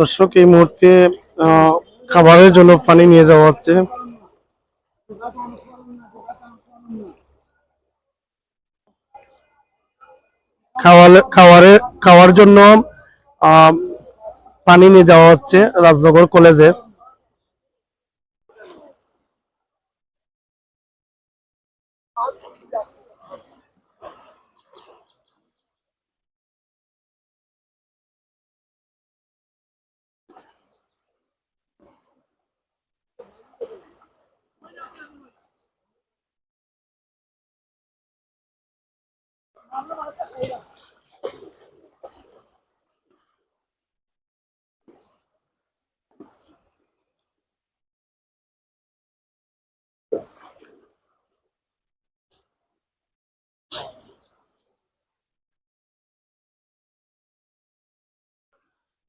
দর্শক, এই মুহূর্তে খাবারের জন্য পানি নিয়ে যাওয়া হচ্ছে। খাওয়ার জন্য পানি নিয়ে যাওয়া হচ্ছে রাজনগর কলেজে।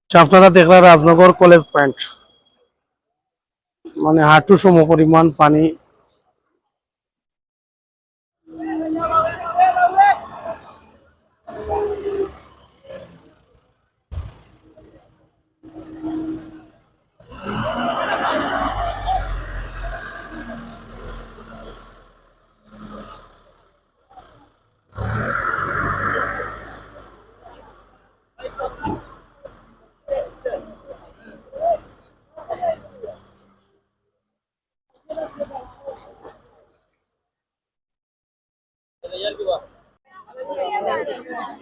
আপনারা দেখলেন রাজনগর কলেজ পয়েন্ট। মানে হাঁটু সম পরিমাণ পানি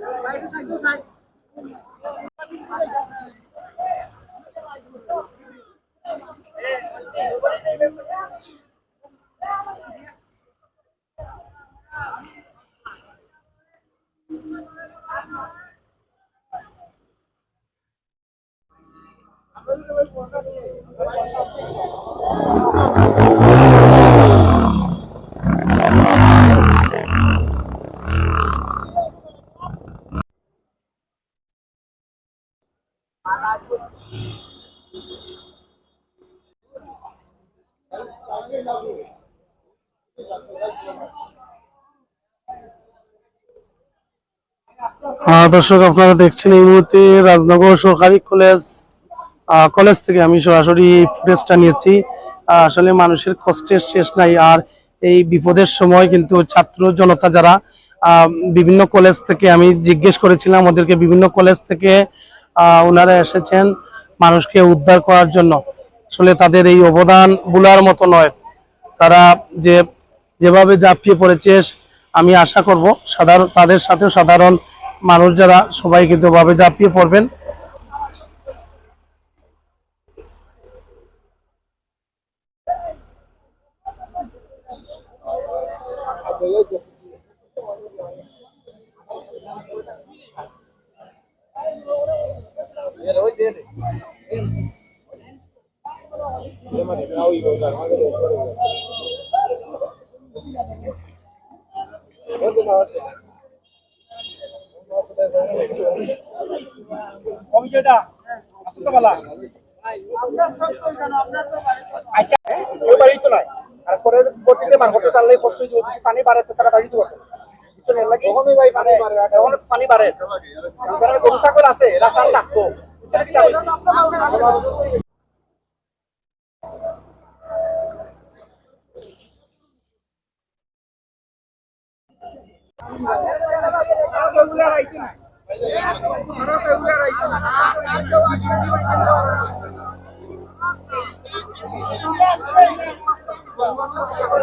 Thank you. দর্শক, আপনারা দেখছেন এই মুহূর্তে রাজনগর সরকারি কলেজ কলেজ থেকে আমি সরাসরি ফুটেজটা নিয়েছি। আসলে মানুষের কষ্টের শেষ নাই, আর এই বিপদের সময় কিন্তু ছাত্র জনতা যারা বিভিন্ন কলেজ থেকে আমি জিজ্ঞেস করেছিলাম, ওদেরকে বিভিন্ন কলেজ থেকে ওনারা এসেছেন মানুষকে উদ্ধার করার জন্য। আসলে তাদের এই অবদান বলার মতো নয়। তারা যে, যেভাবে ঝাঁপিয়ে পড়েছে, আমি আশা করব সাধারণ, তাদের সাথে সাধারণ মানুষ যারা, সবাই কিন্তু ভাবে ঝাঁপিয়ে পড়বেন। অভিজয়দা আছো তো বালা যদি পানি বাড়ে তো তারা বাড়ি তো করতো বুঝছ লাগি ভাই পানি বাড়ে। ওখানে পানি বাড়ে। গরু ছাগল আছে রাস্তা থাকতো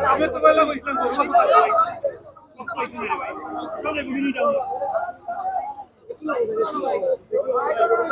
আমি তো বললাম ইসলাম ধর্ম সবাই শুনে রে ভাই সবাই বুঝিনি যাও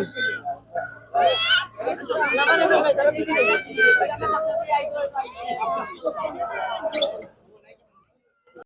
Yeah.